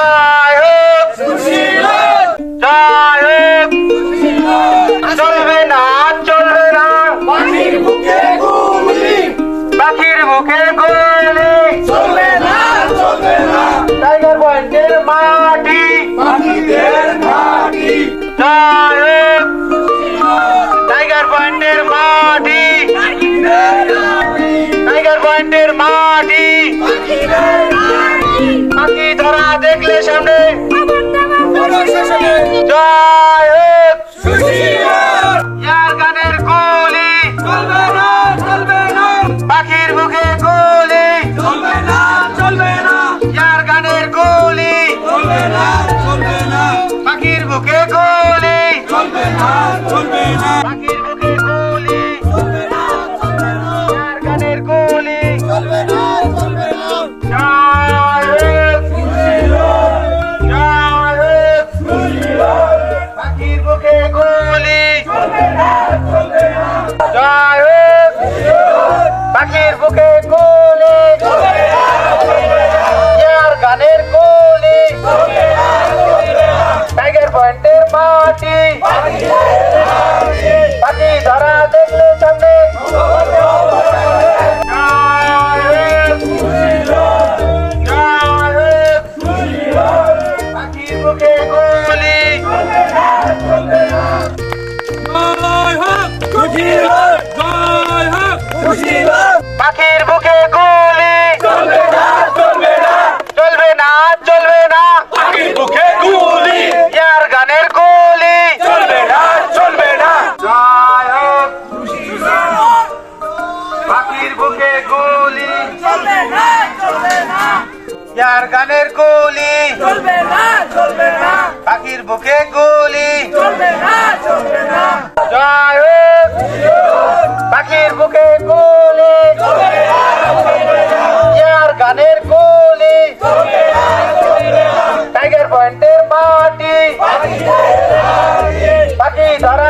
জয় হোক। জয় হোক। চলবে না চলবে না। পানির বুকে গুলি। পাখির মুখে গুলি। চলবে না চলবে না। টাইগার পয়েন্টের মাটি 敬 পাখির মুখে গুলি। চলবে না চলবে না। চলবে না চলবে না। পাখির বুকে গুলি। ইয়ার গানের গুলি। চলবে না চলবে না। পাখির বুকে গুলি। চলবে না চলবে না। ইয়ার গানের গুলি। চলবে না চলবে না। পাখির বুকে গুলি dari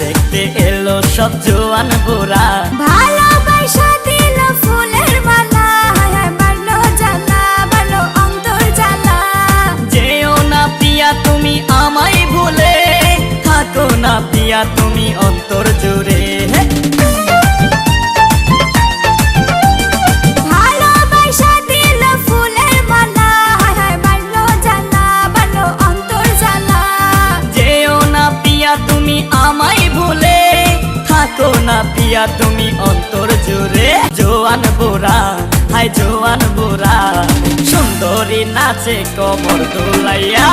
দেখতে এলো সব জোয়ান বুড়া। ভালোবাসা দিল ফুলের মালা বাড়লো জ্বালা বাড়লো অন্তর জ্বালা। যেও না পিয়া তুমি আমায় ভুলে। থাকো না পিয়া তুমি অন্তর জুড়ে। আমায় থাকো না পিয়া, তুমি অন্তর জুড়ে। জোয়ান বোরা হাই জোয়ান বোরা সুন্দরী নাচে কমর দোলাইয়া।